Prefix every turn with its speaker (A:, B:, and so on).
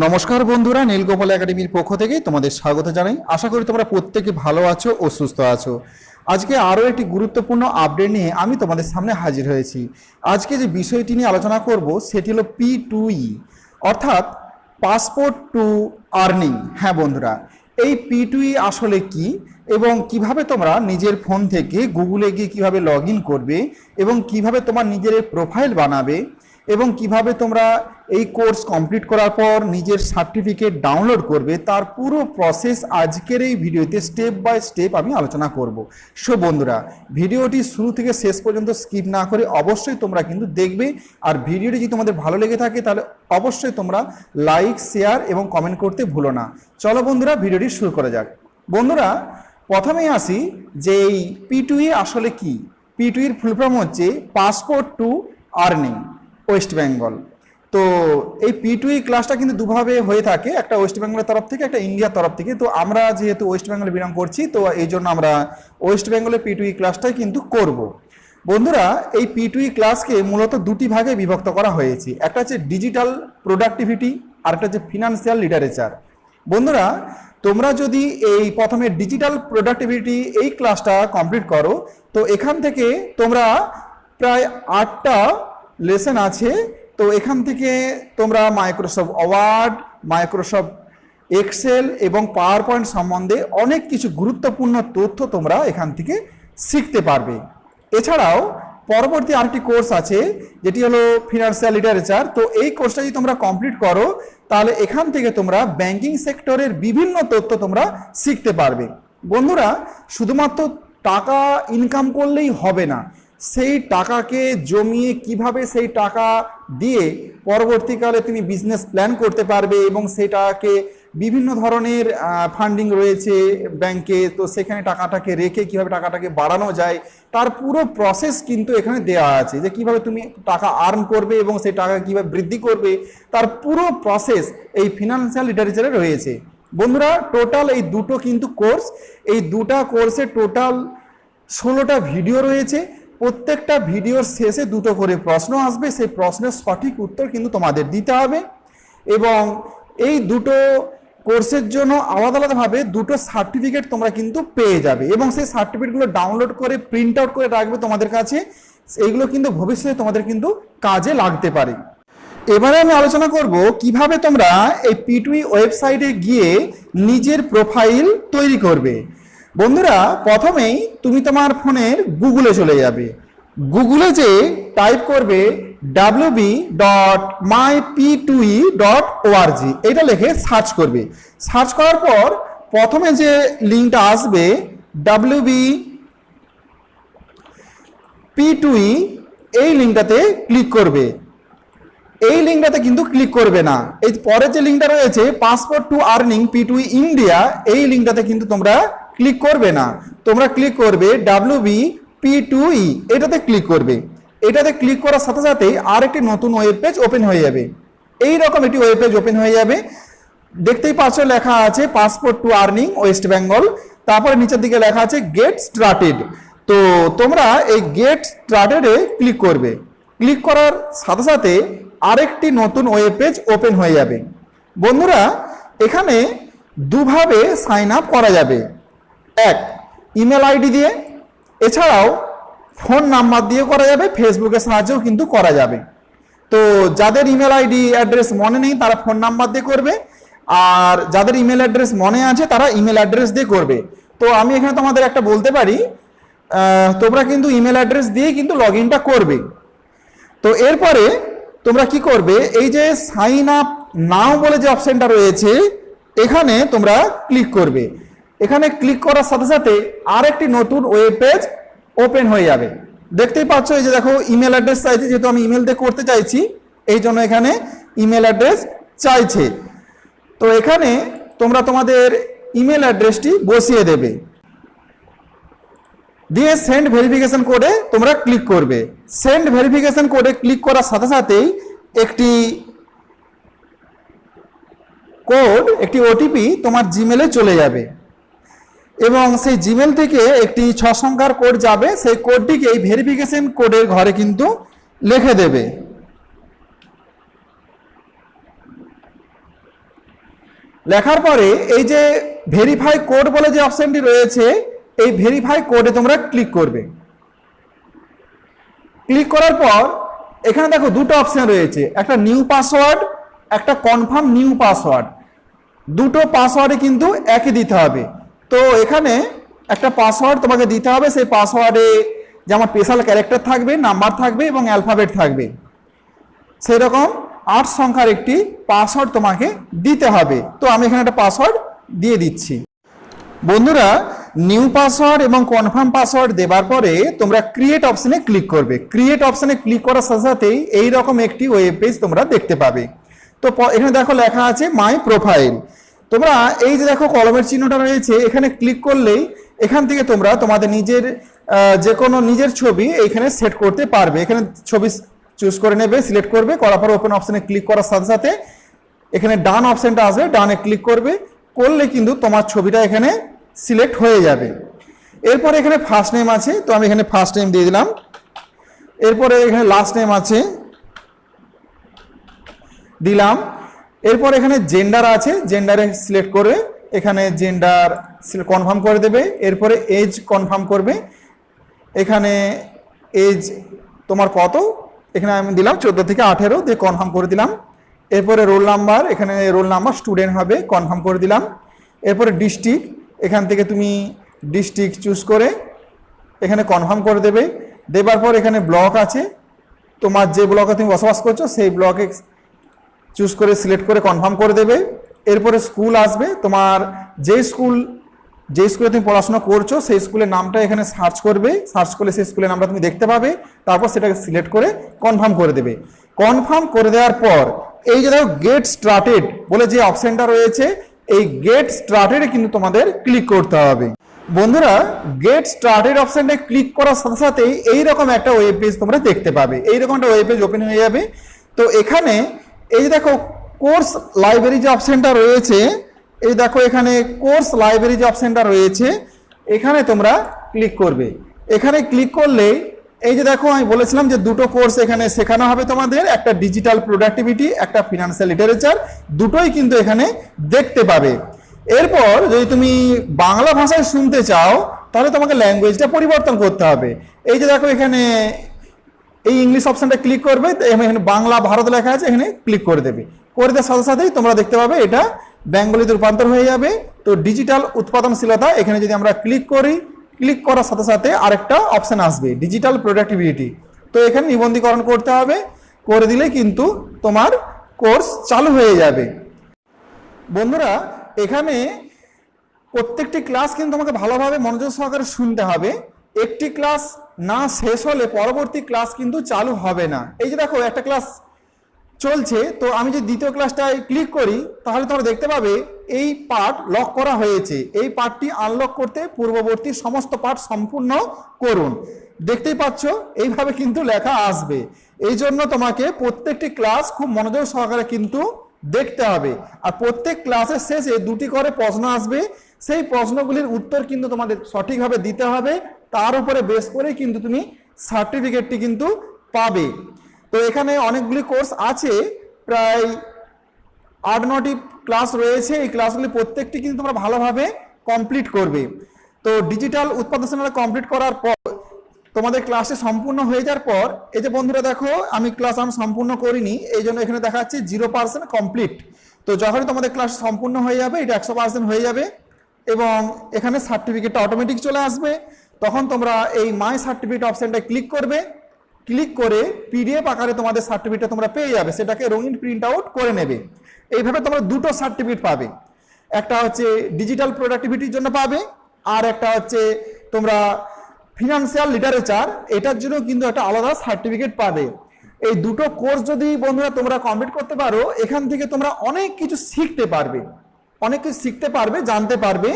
A: নমস্কার বন্ধুরা, নীলগোপাল একাডেমির পক্ষ থেকে তোমাদের স্বাগত জানাই। আশা করি তোমরা প্রত্যেকে ভালো আছো ও সুস্থ আছো। আজকে আরও একটি গুরুত্বপূর্ণ আপডেট নিয়ে আমি তোমাদের সামনে হাজির হয়েছি। আজকে যে বিষয়টি নিয়ে আলোচনা করব, সেটি হলো পি টু ই অর্থাৎ পাসপোর্ট টু আর্নিং হ্যাঁ বন্ধুরা, এই পি টু ই আসলে কি এবং কীভাবে তোমরা নিজের ফোন থেকে গুগলে গিয়ে কীভাবে লগ করবে এবং কীভাবে তোমার নিজের প্রোফাইল বানাবে এবং কীভাবে তোমরা এই কোর্স কমপ্লিট করার পর নিজের সার্টিফিকেট ডাউনলোড করবে, তার পুরো প্রসেস আজকের এই ভিডিওতে স্টেপ বাই স্টেপ আমি আলোচনা করব। সো বন্ধুরা, ভিডিওটি শুরু থেকে শেষ পর্যন্ত স্কিপ না করে অবশ্যই তোমরা কিন্তু দেখবে। আর ভিডিওটি যদি তোমাদের ভালো লেগে থাকে, তাহলে অবশ্যই তোমরা লাইক, শেয়ার এবং কমেন্ট করতে ভুলো না। চলো বন্ধুরা, ভিডিওটি শুরু করা যাক। বন্ধুরা, প্রথমেই আসি যে এই পিটুই আসলে কি? পিটুইর ফুল ফর্ম হচ্ছে passport to earning West Bengal. তো এই পি পিটুই ক্লাসটা কিন্তু দুভাবে হয়ে থাকে, একটা ওয়েস্ট বেঙ্গলের তরফ থেকে, একটা ইন্ডিয়ার তরফ থেকে। তো আমরা যেহেতু ওয়েস্ট বেঙ্গলে বিলং করছি, তো এই জন্য আমরা ওয়েস্ট বেঙ্গলের পি পিটুই ক্লাসটাই কিন্তু করব। বন্ধুরা, এই পি পিটুই ক্লাসকে মূলত দুটি ভাগে বিভক্ত করা হয়েছে, একটা হচ্ছে ডিজিটাল প্রোডাক্টিভিটি আর একটা হচ্ছে ফিনান্সিয়াল লিটারেচার বন্ধুরা, তোমরা যদি এই প্রথমে ডিজিটাল প্রোডাক্টিভিটি এই ক্লাসটা কমপ্লিট করো, তো এখান থেকে তোমরা প্রায় আটটা লেসন আছে। তো এখান থেকে তোমরা মাইক্রোসফট ওয়ার্ড, মাইক্রোসফট এক্সেল এবং পাওয়ার পয়েন্ট সম্বন্ধে অনেক কিছু গুরুত্বপূর্ণ তথ্য তোমরা এখান থেকে শিখতে পারবে। এছাড়াও পরবর্তী আরেকটি কোর্স আছে, যেটি হলো ফিনান্সিয়াল লিটারেচার তো এই কোর্সটা যদি তোমরা কমপ্লিট করো, তাহলে এখান থেকে তোমরা ব্যাংকিং সেক্টরের বিভিন্ন তথ্য তোমরা শিখতে পারবে। বন্ধুরা, শুধুমাত্র টাকা ইনকাম করলেই হবে না সেই টাকাকে জমিয়ে কীভাবে সেই টাকা দিয়ে পরবর্তীকালে তুমি বিজনেস প্ল্যান করতে পারবে এবং সেই টাকাকে বিভিন্ন ধরনের ফান্ডিং রয়েছে ব্যাংকে তো সেখানে টাকাটাকে রেখে কীভাবে টাকাটাকে বাড়ানো যায়, তার পুরো প্রসেস কিন্তু এখানে দেওয়া আছে যে কীভাবে তুমি টাকা আর্ন করবে এবং সেই টাকা কীভাবে বৃদ্ধি করবে, তার পুরো প্রসেস এই ফিনান্সিয়াল লিটারেচারে রয়েছে। বন্ধুরা টোটাল এই দুটো কিন্তু কোর্স এই দুটা কোর্সে টোটাল ষোলোটা ভিডিও রয়েছে। প্রত্যেকটা ভিডিওর শেষে দুটো করে প্রশ্ন আসবে। সেই প্রশ্নের সঠিক উত্তর কিন্তু তোমাদের দিতে হবে এবং এই দুটো কোর্সের জন্য আলাদা আলাদাভাবে দুটো সার্টিফিকেট তোমরা কিন্তু পেয়ে যাবে এবং সেই সার্টিফিকেটগুলো ডাউনলোড করে প্রিন্ট আউট করে রাখবে তোমাদের কাছে। এইগুলো কিন্তু ভবিষ্যতে তোমাদের কিন্তু কাজে লাগতে পারে। এবারে আমি আলোচনা করব কীভাবে তোমরা এই পিটুই ওয়েবসাইটে গিয়ে নিজের প্রোফাইল তৈরি করবে। বন্ধুরা, প্রথমেই তুমি তোমার ফোনের গুগলে চলে যাবে। গুগলে যে টাইপ করবে W B dot my P two E dot O R G এটা লিখে সার্চ করবে। সার্চ করার পর প্রথমে যে লিঙ্কটা আসবে ডাব্লিউ বি পি টুই এই লিঙ্কটাতে ক্লিক করবে। এই লিঙ্কটাতে কিন্তু ক্লিক করবে না। এই পরের যে লিঙ্কটা রয়েছে passport to earning P two India এই লিঙ্কটাতে কিন্তু তোমরা ক্লিক করবে না। তোমরা ক্লিক করবে W B P two E এটাতে ক্লিক করবে। এটাতে ক্লিক করার সাথে সাথেই আরেকটি নতুন ওয়েব পেজ ওপেন হয়ে যাবে। এই রকম একটি ওয়েব পেজ ওপেন হয়ে যাবে। দেখতেই পাচ্ছ লেখা আছে passport to earning West Bengal তারপরে নিচের দিকে লেখা আছে গেট স্টার্টেড তো তোমরা এই গেট স্টার্টেডে ক্লিক করবে। ক্লিক করার সাথে সাথে আরেকটি নতুন ওয়েব পেজ ওপেন হয়ে যাবে। বন্ধুরা, এখানে দুভাবে সাইন আপ করা যাবে। এক ইমেল আইডি দিয়ে। এছাড়াও ফোন নাম্বার দিয়ে করা যাবে ফেসবুকের সাহায্যেও কিন্তু করা যাবে। তো যাদের ইমেল আইডি অ্যাড্রেস মনে নেই, তারা ফোন নাম্বার দিয়ে করবে। আর যাদের ইমেল অ্যাড্রেস মনে আছে, তারা ইমেল অ্যাড্রেস দিয়ে করবে। তো আমি এখানে তোমাদের একটা বলতে পারি তোমরা কিন্তু ইমেল অ্যাড্রেস দিয়ে কিন্তু লগ ইনটা করবে। তো এরপরে তোমরা কি করবে, এই যে সাইন আপ নাও বলে যে অপশনটা রয়েছে, এখানে তোমরা ক্লিক করবে। এখানে ক্লিক করার সাথে সাথে আরেকটি নতুন ওয়েব পেজ ওপেন হয়ে যাবে। দেখতেই পাচ্ছ এই যে দেখো ইমেল অ্যাড্রেস চাইছে, যেহেতু আমি ইমেল দিয়ে করতে চাইছি, এই জন্য এখানে ইমেল অ্যাড্রেস চাইছে। তো এখানে তোমরা তোমাদের ইমেল অ্যাড্রেসটি বসিয়ে দেবে। দিয়ে সেন্ড ভেরিফিকেশন কোডে তোমরা ক্লিক করবে। সেন্ড ভেরিফিকেশন কোডে ক্লিক করার সাথে সাথেই একটি কোড একটি ওটিপি তোমার জিমেলে চলে যাবে। এবং সেই জিমেল থেকে একটি ছ সংখ্যার কোড যাবে, সেই কোডটিকে এই ভেরিফিকেশন কোডের ঘরে কিন্তু লিখে দেবে। লেখার পরে এই যে ভেরিফাই কোড বলে যে অপশনটি রয়েছে, এই ভেরিফাই কোডে তোমরা ক্লিক করবে। ক্লিক করার পর, এখানে দেখো দুটো অপশন রয়েছে, একটা নিউ পাসওয়ার্ড একটা কনফার্ম নিউ পাসওয়ার্ড দুটো পাসওয়ার্ডে কিন্তু একই দিতে হবে। তো এখানে একটা পাসওয়ার্ড তোমাকে দিতে হবে। সেই পাসওয়ার্ডে যেমন স্পেশাল ক্যারেক্টার থাকবে নাম্বার থাকবে এবং অ্যালফাবেট থাকবে। সেই রকম আট সংখ্যার একটি পাসওয়ার্ড তোমাকে দিতে হবে। তো আমি এখানে একটা পাসওয়ার্ড দিয়ে দিচ্ছি। বন্ধুরা নিউ পাসওয়ার্ড এবং কনফার্ম পাসওয়ার্ড দেবার পরে তোমরা ক্রিয়েট অপশনে ক্লিক করবে। ক্রিয়েট অপশনে ক্লিক করার সাথে সাথেই এই রকম একটি ওয়েব পেজ তোমরা দেখতে পাবে। তো এখানে দেখো লেখা আছে মাই প্রোফাইল তোমরা এই যে দেখো কলমের চিহ্নটা রয়েছে, এখানে ক্লিক করলেই এখান থেকে তোমরা তোমাদের নিজের যে কোনো নিজের ছবি এখানে সেট করতে পারবে। এখানে ছবি চুজ করে নেবে সিলেক্ট করবে, করার পর ওপেন অপশানে ক্লিক করার সাথে সাথে এখানে ডান অপশানটা আসবে ডানে ক্লিক করবে, করলে কিন্তু তোমার ছবিটা এখানে সিলেক্ট হয়ে যাবে। এরপরে এখানে ফার্স্ট নেম আছে, তো আমি এখানে ফার্স্ট নেম দিয়ে দিলাম। এরপরে এখানে লাস্ট নেম আছে, দিলাম। এরপর এখানে জেন্ডার আছে জেন্ডারে সিলেক্ট করে এখানে জেন্ডার কনফার্ম করে দেবে, এরপরে এজ কনফার্ম করবে। এখানে এজ তোমার কত? এখানে আমি দিলাম চোদ্দ থেকে আঠেরো, দিয়ে কনফার্ম করে দিলাম। এরপরে রোল নাম্বার এখানে রোল নাম্বার স্টুডেন্ট হবে কনফার্ম করে দিলাম। এরপরে ডিস্ট্রিক্ট এখান থেকে তুমি ডিস্ট্রিক্ট চুজ করে এখানে কনফার্ম করে দেবে। দেবার পর এখানে ব্লক আছে। তোমার যে ব্লকে তুমি বসবাস করছ, সেই ব্লকে চুজ করে সিলেক্ট করে কনফার্ম করে দেবে। এরপরে স্কুল আসবে। তোমার যে স্কুল যে স্কুলে তুমি পড়াশোনা করছ, সেই স্কুলের নামটা এখানে সার্চ করবে। সার্চ করলে সেই স্কুলের নামটা তুমি দেখতে পাবে। তারপর সেটাকে সিলেক্ট করে কনফার্ম করে দেবে। কনফার্ম করে দেওয়ার পর, এই যে দেখো গেট স্টার্টেড বলে যে অপশনটা রয়েছে, এই গেট স্টার্টেডে কিন্তু তোমাদের ক্লিক করতে হবে। বন্ধুরা গেট স্টার্টেড অপশনটা ক্লিক করার সাথে সাথেই এইরকম একটা ওয়েব পেজ তোমরা দেখতে পাবে। এইরকম একটা ওয়েব পেজ ওপেন হয়ে যাবে। তো এখানে এই দেখো কোর্স লাইব্রেরি যে অপশনটা রয়েছে, এই দেখো এখানে কোর্স লাইব্রেরি যে অপশনটা রয়েছে, এখানে তোমরা ক্লিক করবে। এখানে ক্লিক করলে, এই যে দেখো আমি বলেছিলাম যে দুটো কোর্স এখানে শেখানো হবে তোমাদের, একটা ডিজিটাল প্রোডাক্টিভিটি একটা ফিনান্সিয়াল লিটারেচার দুটোই কিন্তু এখানে দেখতে পাবে। এরপর যদি তুমি বাংলা ভাষায় শুনতে চাও, তাহলে তোমাকে ল্যাঙ্গুয়েজটা পরিবর্তন করতে হবে। এই যে দেখো এখানে এই ইংলিশ অপশনটা ক্লিক করবে এখানে বাংলা, ভারত লেখা আছে, এখানে ক্লিক করে দেবে। করে দেওয়ার সাথে সাথেই তোমরা দেখতে পাবে, এটা বেঙ্গলিতে রূপান্তর হয়ে যাবে। তো ডিজিটাল উৎপাদনশীলতা, এখানে যদি আমরা ক্লিক করি ক্লিক করার সাথে সাথে আরেকটা অপশন আসবে ডিজিটাল প্রোডাক্টিভিটি তো এখানে নিবন্ধীকরণ করতে হবে, করে দিলে কিন্তু তোমার কোর্স চালু হয়ে যাবে। বন্ধুরা, এখানে প্রত্যেকটি ক্লাস কিন্তু আমাকে ভালোভাবে মনোযোগ সহকারে শুনতে হবে। একটি ক্লাস না শেষ হলে পরবর্তী ক্লাস কিন্তু চালু হবে না। এই যে দেখো, একটা ক্লাস চলছে, তো আমি যদি দ্বিতীয় ক্লাসটায় ক্লিক করি, তাহলে তোমরা দেখতে পাবে এই পার্ট লক করা হয়েছে। এই পার্টটি আনলক করতে পূর্ববর্তী সমস্ত পার্ট সম্পূর্ণ করুন। দেখতেই পাচ্ছ, এইভাবে কিন্তু লেখা আসবে। এই জন্য তোমাকে প্রত্যেকটি ক্লাস খুব মনোযোগ সহকারে কিন্তু দেখতে হবে। আর প্রত্যেক ক্লাসের শেষে দুটি করে প্রশ্ন আসবে। সেই প্রশ্নগুলির উত্তর কিন্তু তোমাদের সঠিকভাবে দিতে হবে। তার উপরে বেস করে কিন্তু তুমি সার্টিফিকেটটি কিন্তু পাবে। তো এখানে অনেকগুলি কোর্স আছে, প্রায় আট নটি ক্লাস রয়েছে। এই ক্লাসগুলি প্রত্যেকটি কিন্তু তোমরা ভালোভাবে কমপ্লিট করবে। তো ডিজিটাল উৎপাদনশীলতা কমপ্লিট করার পর, তোমাদের ক্লাসে সম্পূর্ণ হয়ে যাওয়ার পর, এই যে বন্ধুরা দেখো, আমি ক্লাস আমি সম্পূর্ণ করিনি, এই জন্য এখানে দেখাচ্ছে জিরো পার্সেন্ট কমপ্লিট তো যখনই তোমাদের ক্লাস সম্পূর্ণ হয়ে যাবে, এটা একশো পার্সেন্ট হয়ে যাবে এবং এখানে সার্টিফিকেটটা অটোমেটিক চলে আসবে। তখন তোমরা এই মাই সার্টিফিকেট অপশনটা ক্লিক করবে। ক্লিক করে পিডিএফ আকারে তোমাদের সার্টিফিকেট তোমরা পেয়ে যাবে, সেটাকে রঙিন প্রিন্ট আউট করে নেবে। এইভাবে তোমরা দুটো সার্টিফিকেট পাবে। একটা হচ্ছে ডিজিটাল প্রোডাক্টিভিটির জন্য পাবে, আর একটা হচ্ছে তোমরা ফিনান্সিয়াল লিটারেচার এটার জন্য কিন্তু একটা আলাদা সার্টিফিকেট পাবে। এই দুটো কোর্স যদি বন্ধুরা তোমরা কমপ্লিট করতে পারো, এখান থেকে তোমরা অনেক কিছু শিখতে পারবে। অনেক কিছু শিখতে পারবে, জানতে পারবে।